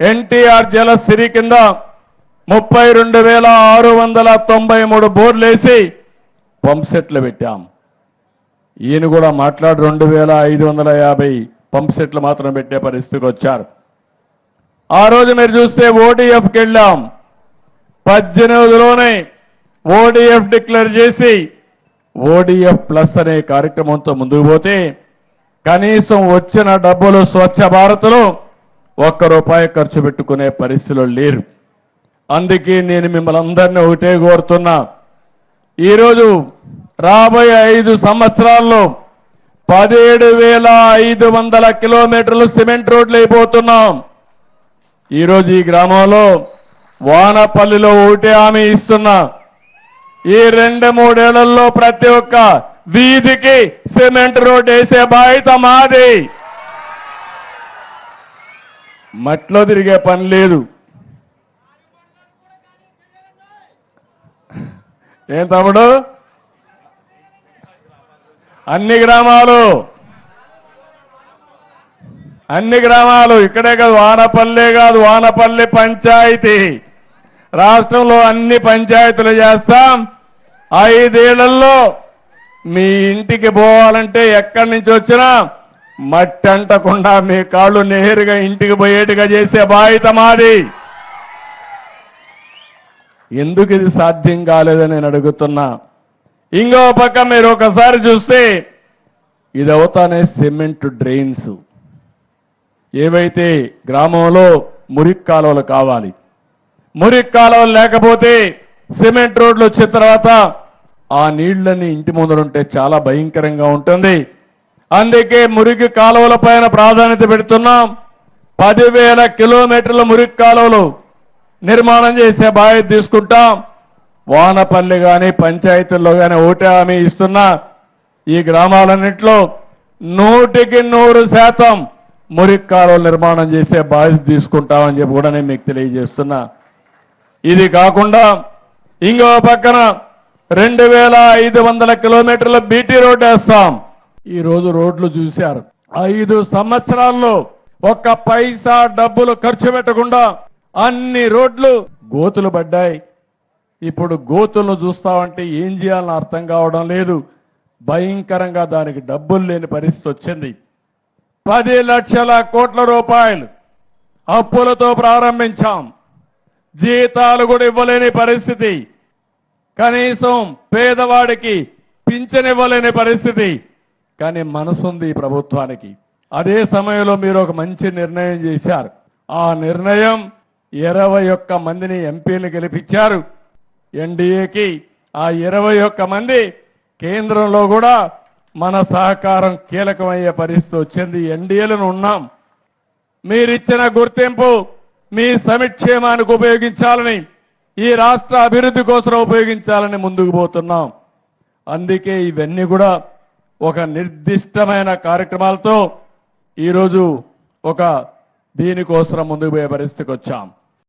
ఎన్టీఆర్ జలసిరి కింద ముప్పై రెండు వేల ఆరు వందల తొంభై మూడు బోర్లేసి పంప్ సెట్లు పెట్టాం. ఈయన కూడా మాట్లాడి రెండు వేల ఐదు వందల యాభై పంప్ సెట్లు మాత్రం పెట్టే పరిస్థితికి వచ్చారు. ఆ రోజు మీరు చూస్తే ఓడిఎఫ్కి వెళ్ళాం. పద్దెనిమిదిలోనే ఓడిఎఫ్ డిక్లేర్ చేసి ఓడిఎఫ్ ప్లస్ అనే కార్యక్రమంతో ముందుకు పోతే కనీసం వచ్చిన డబ్బులు స్వచ్ఛ భారత్లో ఒక్క రూపాయి ఖర్చు పెట్టుకునే పరిస్థితిలో లేరు. అందుకే నేను మిమ్మల్ని అందరినీ ఒకటే కోరుతున్నా. ఈరోజు రాబోయే ఐదు సంవత్సరాల్లో పదిహేడు వేల ఐదు వందల కిలోమీటర్లు సిమెంట్ రోడ్లు అయిపోతున్నాం. ఈరోజు ఈ గ్రామంలో వానపల్లిలో ఒకటే హామీ ఇస్తున్నా. ఈ రెండు మూడేళ్ళలో ప్రతి ఒక్క వీధికి సిమెంట్ రోడ్ వేసే బాధ్యత మాది. మట్లో తిరిగే పని లేదు. ఏం తమ్ముడు? అన్ని గ్రామాలు. అన్ని గ్రామాలు. ఇక్కడే కాదు వానపల్లె కాదు వానపల్లి పంచాయతీ. రాష్ట్రంలో అన్ని పంచాయతీలు చేస్తాం. ఐదేళ్ళలో మీ ఇంటికి పోవాలంటే ఎక్కడి నుంచి వచ్చినా మట్టి అంటకుండా మీ కాళ్ళు నేరుగా ఇంటికి పోయేట్టుగా చేసే బాధ్యత మాది. ఎందుకు ఇది సాధ్యం కాలేదని నేను అడుగుతున్నా. ఇంకో పక్క మీరు ఒకసారి చూస్తే ఇది అవుతానే సిమెంట్ డ్రైన్స్. ఏవైతే గ్రామంలో మురికి కాలువలు కావాలి. మురికి కాలువలు లేకపోతే సిమెంట్ రోడ్లు వచ్చిన తర్వాత ఆ నీళ్ళన్నీ ఇంటి ముందరుంటే చాలా భయంకరంగా ఉంటుంది. అందుకే మురికి కాలువల పైన ప్రాధాన్యత పెడుతున్నాం. పదివేల కిలోమీటర్ల మురికి కాలువలు నిర్మాణం చేసే బాధ్యత తీసుకుంటాం. వానపల్లి కానీ పంచాయతీల్లో కానీ ఓటే హామీ ఇస్తున్న. ఈ గ్రామాలన్నింటిలో నూటికి నూరు శాతం మురికి కాలువలు నిర్మాణం చేసే బాధ్యత తీసుకుంటామని చెప్పి కూడా నేను మీకు తెలియజేస్తున్నా. ఇది కాకుండా ఇంకో పక్కన రెండు వేల ఐదు వందల కిలోమీటర్ల బీటీ రోడ్ వేస్తాం. ఈ రోజు రోడ్లు చూశారు. ఐదు సంవత్సరాల్లో ఒక్క పైసా డబ్బులు ఖర్చు పెట్టకుండా అన్ని రోడ్లు గోతులు పడ్డాయి. ఇప్పుడు గోతులను చూస్తామంటే ఏం చేయాలని అర్థం కావడం లేదు. భయంకరంగా దానికి డబ్బులు లేని పరిస్థితి వచ్చింది. పది లక్షల కోట్ల రూపాయలు అప్పులతో ప్రారంభించాం. జీతాలు కూడా ఇవ్వలేని పరిస్థితి. కనీసం పేదవాడికి పింఛనివ్వలేని పరిస్థితి. కానీ మనసుంది ఈ ప్రభుత్వానికి. అదే సమయంలో మీరు ఒక మంచి నిర్ణయం చేశారు. ఆ నిర్ణయం ఇరవై ఒక్క మందిని ఎంపీలు గెలిపించారు. ఎన్డీఏకి ఆ ఇరవై ఒక్క మంది కేంద్రంలో కూడా మన సహకారం కీలకమయ్యే పరిస్థితి వచ్చింది. ఎన్డీఏలను ఉన్నాం. మీరిచ్చిన గుర్తింపు మీ సమిక్షేమానికి ఉపయోగించాలని ఈ రాష్ట్ర అభివృద్ధి కోసం ఉపయోగించాలని ముందుకు పోతున్నాం. అందుకే ఇవన్నీ కూడా ఒక నిర్దిష్టమైన కార్యక్రమాలతో ఈరోజు ఒక దీనికోసం ముందుకు పోయే పరిస్థితికి వచ్చాం.